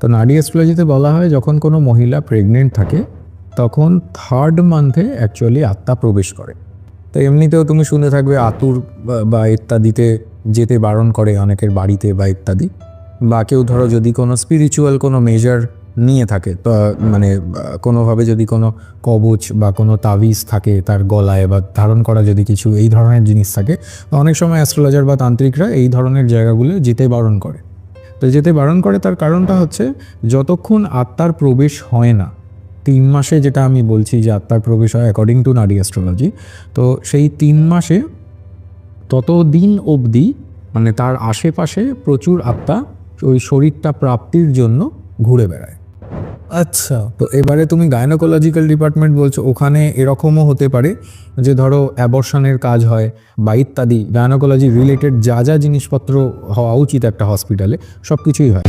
তো নারী অ্যাস্ট্রোলজিতে বলা হয় যখন কোনো মহিলা প্রেগনেন্ট থাকে, তখন থার্ড মান্থে অ্যাকচুয়ালি আত্মা প্রবেশ করে। তো এমনিতেও তুমি শুনে থাকবে আতুর বা- ইত্যাদিতে যেতে বারণ করে অনেকের বাড়িতে বা ইত্যাদি। বা কেউ ধরো যদি কোনো স্পিরিচুয়াল কোনো মেজার নিয়ে থাকে, তো মানে কোনোভাবে যদি কোনো কবচ বা কোনো তাবিজ থাকে তার গলায় বা ধারণ করা যদি কিছু এই ধরনের জিনিস থাকে অনেক সময় অ্যাস্ট্রোলজার বা তান্ত্রিকরা এই ধরনের জায়গাগুলো যেতে বারণ করে। তো যেতে বারণ করে, তার কারণটা হচ্ছে যতক্ষণ আত্মার প্রবেশ হয় না, তিন মাসে যেটা আমি বলছি যে আত্মার প্রবেশ হয় অ্যাকর্ডিং টু নারী অ্যাস্ট্রোলজি তো সেই তিন মাসে ততদিন অবধি মানে তার আশেপাশে প্রচুর আত্মা ওই শরীরটা প্রাপ্তির জন্য ঘুরে বেড়ায়। আচ্ছা। তো এবারে তুমি গাইনোকোলজিক্যাল ডিপার্টমেন্ট বলছো, ওখানে এরকমও হতে পারে যে ধরো অ্যাবর্শনের কাজ হয় বা ইত্যাদি গাইনোকোলজি রিলেটেড যা যা জিনিসপত্র হওয়া উচিত একটা হসপিটালে সব কিছুই হয়।